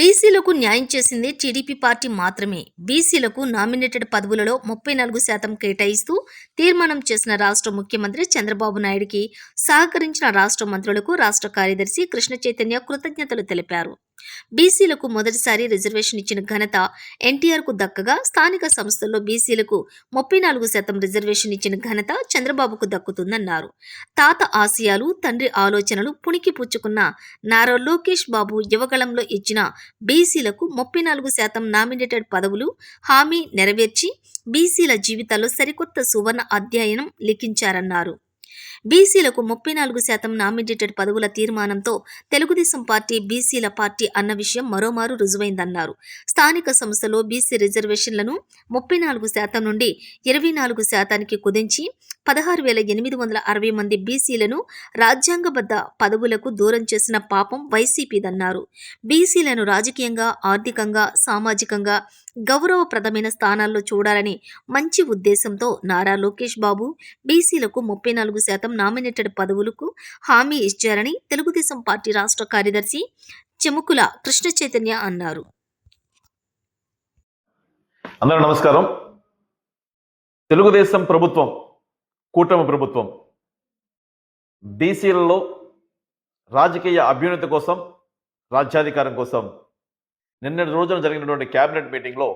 బీసీలకు న్యాయం చేసింది టీడీపీ పార్టీ మాత్రమే. బీసీలకు నామినేటెడ్ పదవులలో ముప్పై నాలుగు శాతం కేటాయిస్తూ తీర్మానం చేసిన రాష్ట్ర ముఖ్యమంత్రి చంద్రబాబు నాయుడికి సహకరించిన రాష్ట్ర మంత్రులకు రాష్ట్ర కార్యదర్శి కృష్ణ చైతన్య కృతజ్ఞతలు తెలిపారు. బీసీలకు మొదటిసారి రిజర్వేషన్ ఇచ్చిన ఘనత ఎన్టీఆర్కు దక్కగా స్థానిక సంస్థల్లో బీసీలకు ముప్పై నాలుగు శాతం రిజర్వేషన్ ఇచ్చిన ఘనత చంద్రబాబుకు దక్కుతుందన్నారు. తాత ఆశయాలు తండ్రి ఆలోచనలు పుణికి పుచ్చుకున్న నారా లోకేష్ బాబు యువగళంలో ఇచ్చిన బీసీలకు ముప్పై నాలుగు శాతం నామినేటెడ్ పదవులు హామీ నెరవేర్చి బీసీల జీవితాల్లో సరికొత్త సువర్ణ అధ్యయనం లిఖించారన్నారు. బీసీలకు ముప్పై నాలుగు శాతం నామినేటెడ్ పదవుల తీర్మానంతో తెలుగుదేశం పార్టీ బీసీల పార్టీ అన్న విషయం మరోమారు రుజువైందన్నారు. స్థానిక సంస్థలో బీసీ రిజర్వేషన్లను ముప్పై నాలుగు శాతం నుండి ఇరవై నాలుగు శాతానికి కుదించి పదహారు వేల ఎనిమిది వందల అరవై మంది బీసీలను రాజ్యాంగబద్ధ పదవులకు దూరం చేసిన పాపం వైసీపీదన్నారు. బీసీలను రాజకీయంగా ఆర్థికంగా సామాజికంగా గౌరవప్రదమైన స్థానాల్లో చూడాలని మంచి ఉద్దేశంతో నారా లోకేష్ బాబు బీసీలకు ముప్పై నాలుగు శాతం నామినేటెడ్ పదవులకు హామీ ఇచ్చారని తెలుగుదేశం పార్టీ రాష్ట్ర కార్యదర్శి చెముకుల కృష్ణ చైతన్య అన్నారు. అందరూ నమస్కారం. తెలుగుదేశం ప్రభుత్వం కూటమి ప్రభుత్వం బీసీలలో రాజకీయ అభ్యున్నతి కోసం రాజ్యాధికారం కోసం నిన్నటి రోజున జరిగినటువంటి కేబినెట్ మీటింగ్లో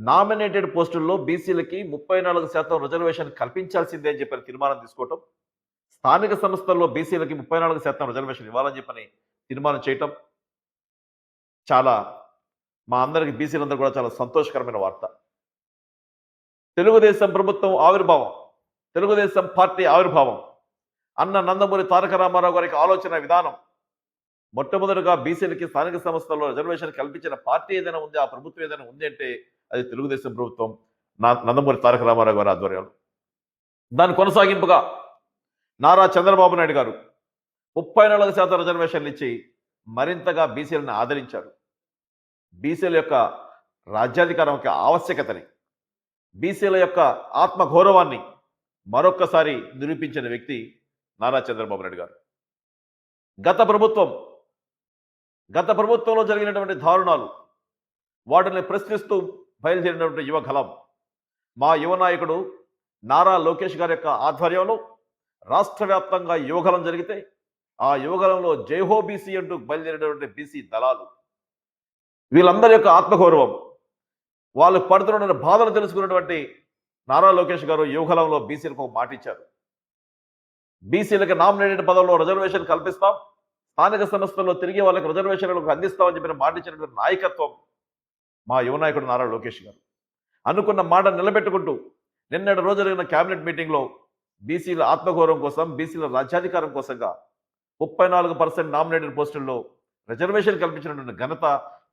నామినేటెడ్ పోస్టుల్లో బీసీలకి ముప్పై నాలుగు శాతం రిజర్వేషన్ కల్పించాల్సిందే అని చెప్పని తీర్మానం తీసుకోవటం స్థానిక సంస్థల్లో బీసీలకి ముప్పై నాలుగు శాతం రిజర్వేషన్ ఇవ్వాలని చెప్పని తీర్మానం చేయటం చాలా మా అందరికి బీసీలందరూ కూడా చాలా సంతోషకరమైన వార్త. తెలుగుదేశం ప్రభుత్వం ఆవిర్భావం తెలుగుదేశం పార్టీ ఆవిర్భావం. అన్న నందమూరి తారక రామారావు గారికి ఆలోచన విధానం. మొట్టమొదటిగా బీసీలకి స్థానిక సంస్థల్లో రిజర్వేషన్ కల్పించిన పార్టీ ఏదైనా ఉంది ఆ ప్రభుత్వం ఏదైనా ఉంది అంటే అది తెలుగుదేశం ప్రభుత్వం. నా నందమూరి తారక రామారావు గారి ఆధ్వర్యంలో. దాని కొనసాగింపుగా నారా చంద్రబాబు నాయుడు గారు ముప్పై నాలుగు శాతం రిజర్వేషన్లు ఇచ్చి మరింతగా బీసీలను ఆదరించారు. బీసీల యొక్క రాజ్యాధికారం యొక్క ఆవశ్యకతని బీసీల యొక్క ఆత్మగౌరవాన్ని మరొక్కసారి నిరూపించిన వ్యక్తి నారా చంద్రబాబు నాయుడు గారు. గత ప్రభుత్వం గత ప్రభుత్వంలో జరిగినటువంటి దారుణాలు వాటిని ప్రశ్నిస్తూ బయలుదేరినటువంటి యువగలం మా యువ నాయకుడు నారా లోకేష్ గారి యొక్క ఆధ్వర్యంలో రాష్ట్ర వ్యాప్తంగా యువగలం జరిగితే ఆ యువగలంలో జైహో బీసీ అంటూ బయలుదేరినటువంటి బీసీ దళాలు వీళ్ళందరి యొక్క ఆత్మగౌరవం వాళ్ళు పడుతున్న బాధలు తెలుసుకున్నటువంటి నారా లోకేష్ గారు యువకలంలో బీసీలకు ఒక మాట ఇచ్చారు. బీసీలకు నామినేటెడ్ పదవుల్లో రిజర్వేషన్ కల్పిస్తాం స్థానిక సంస్థల్లో తిరిగి వాళ్ళకి రిజర్వేషన్లకు అందిస్తామని చెప్పిన మాట ఇచ్చినటువంటి నాయకత్వం మా యువ నాయకుడు నారా లోకేష్ గారు. అనుకున్న మాట నిలబెట్టుకుంటూ నిన్నటి రోజు జరిగిన కేబినెట్ మీటింగ్లో బీసీల ఆత్మగౌరవం కోసం బీసీల రాజ్యాధికారం కోసంగా ముప్పై నాలుగు పర్సెంట్ నామినేటెడ్ పోస్టుల్లో రిజర్వేషన్ కల్పించినటువంటి ఘనత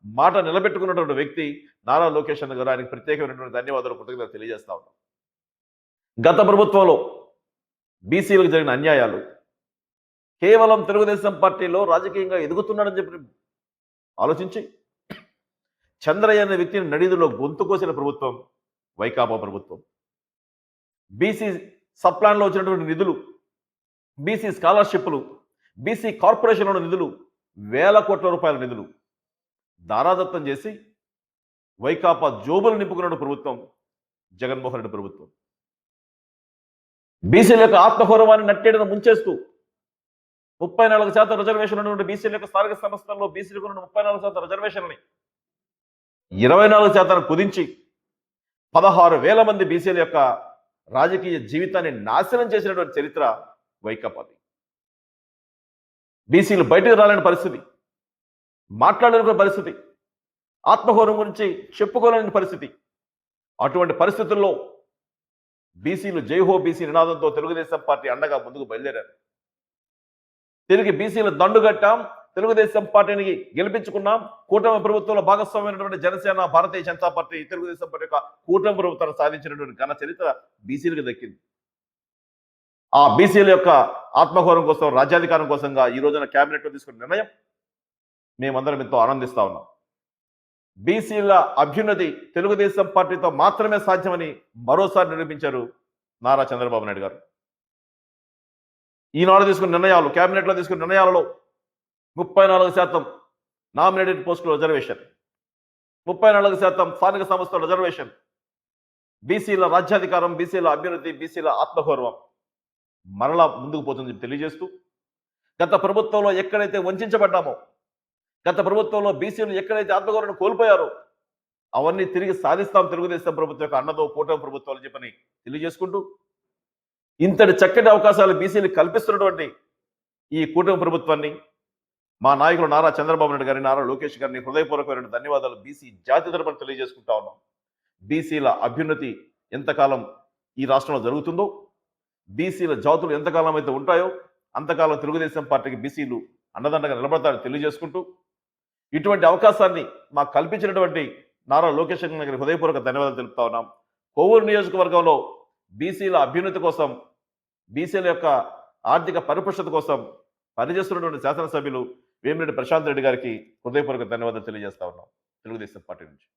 మాట నిలబెట్టుకున్నటువంటి వ్యక్తి నారా లోకేష్ అన్న గారు ఆయనకు ప్రత్యేకమైనటువంటి ధన్యవాదాలు కృతజ్ఞత తెలియజేస్తా ఉన్నాం. గత ప్రభుత్వంలో బీసీలకు జరిగిన అన్యాయాలు కేవలం తెలుగుదేశం పార్టీలో రాజకీయంగా ఎదుగుతున్నాడని చెప్పి ఆలోచించి చంద్రయ్య అనే వ్యక్తిని నడిదులో గొంతు కోసిన ప్రభుత్వం వైకాపా ప్రభుత్వం. బీసీ సప్లాన్లో వచ్చినటువంటి నిధులు బీసీ స్కాలర్షిప్లు బీసీ కార్పొరేషన్లో నిధులు వేల కోట్ల రూపాయల నిధులు. దారాదత్తం చేసి వైకాపా జోబులు నింపుకున్న ప్రభుత్వం జగన్మోహన్ రెడ్డి ప్రభుత్వం. బీసీల యొక్క ఆత్మగౌరవాన్ని నట్టేటను ముంచేస్తూ ముప్పై నాలుగు శాతం రిజర్వేషన్ ఉన్నటువంటి బీసీల యొక్క స్థానిక సంస్థల్లో బీసీలకు ఉన్న ముప్పై నాలుగు శాతం రిజర్వేషన్ని ఇరవై నాలుగు శాతాన్ని కుదించి పదహారు వేల మంది బీసీల యొక్క రాజకీయ జీవితాన్ని నాశనం చేసినటువంటి చరిత్ర వైకాపాది. బీసీలు బయటకు రాలేని పరిస్థితి. మాట్లాడలేని పరిస్థితి. ఆత్మహోరం గురించి చెప్పుకోలేని పరిస్థితి. అటువంటి పరిస్థితుల్లో బీసీలు జైహో బీసీ నినాదంతో తెలుగుదేశం పార్టీ అండగా ముందుకు బయలుదేరారు. తిరిగి బీసీలు దండుగట్టాం తెలుగుదేశం పార్టీని గెలిపించుకున్నాం కూటమి ప్రభుత్వంలో భాగస్వామ్యమైనటువంటి జనసేన భారతీయ జనతా పార్టీ తెలుగుదేశం పార్టీ యొక్క కూటమి ప్రభుత్వాన్ని సాధించినటువంటి ఘన చరిత్ర బీసీలకు దక్కింది. ఆ బీసీల యొక్క ఆత్మఘోరం కోసం రాజ్యాధికారం కోసంగా ఈ రోజున కేబినెట్లో తీసుకున్న నిర్ణయం మేమందరం ఎంతో ఆనందిస్తా ఉన్నాం. బీసీల అభ్యున్నతి తెలుగుదేశం పార్టీతో మాత్రమే సాధ్యమని మరోసారి నిరూపించారు నారా చంద్రబాబు నాయుడు గారు. ఈనాడు తీసుకున్న నిర్ణయాలు కేబినెట్లో తీసుకున్న నిర్ణయాలలో ముప్పై నాలుగు శాతం నామినేటెడ్ పోస్టులు రిజర్వేషన్ ముప్పై నాలుగు శాతం స్థానిక సంస్థల రిజర్వేషన్ బీసీల రాజ్యాధికారం బీసీల అభ్యున్నతి బీసీల ఆత్మగౌరవం మరలా ముందుకు పోతుందని తెలియజేస్తూ గత ప్రభుత్వంలో ఎక్కడైతే వంచబడ్డామో గత ప్రభుత్వంలో బీసీలు ఎక్కడైతే ఆత్మగౌరవం కోల్పోయారో అవన్నీ తిరిగి సాధిస్తాం తెలుగుదేశం ప్రభుత్వం యొక్క అన్నదో కూటమి ప్రభుత్వాలు చెప్పని తెలియజేసుకుంటూ ఇంతటి చక్కటి అవకాశాలు బీసీలు కల్పిస్తున్నటువంటి ఈ కూటమి ప్రభుత్వాన్ని మా నాయకులు నారా చంద్రబాబు నాయుడు గారిని నారా లోకేష్ గారిని హృదయపూర్వకమైన ధన్యవాదాలు బీసీ జాతి తరపున తెలియజేసుకుంటా ఉన్నాం. బీసీల అభ్యున్నతి ఎంతకాలం ఈ రాష్ట్రంలో జరుగుతుందో బీసీల జాతులు ఎంతకాలం అయితే ఉంటాయో అంతకాలం తెలుగుదేశం పార్టీకి బీసీలు అండదండగా నిలబడతారని తెలియజేసుకుంటూ ఇటువంటి అవకాశాన్ని మాకు కల్పించినటువంటి నారా లోకేష్ గారికి హృదయపూర్వక ధన్యవాదాలు తెలుపుతా ఉన్నాం. కోవూరు నియోజకవర్గంలో బీసీల అభ్యున్నతి కోసం బీసీల యొక్క ఆర్థిక పరిపుష్టత కోసం పనిచేస్తున్నటువంటి శాసనసభ్యులు వేమిరెడ్డి ప్రశాంత్ రెడ్డి గారికి హృదయపూర్వక ధన్యవాదాలు తెలియజేస్తా ఉన్నాం. తెలుగుదేశం పార్టీ నుంచి.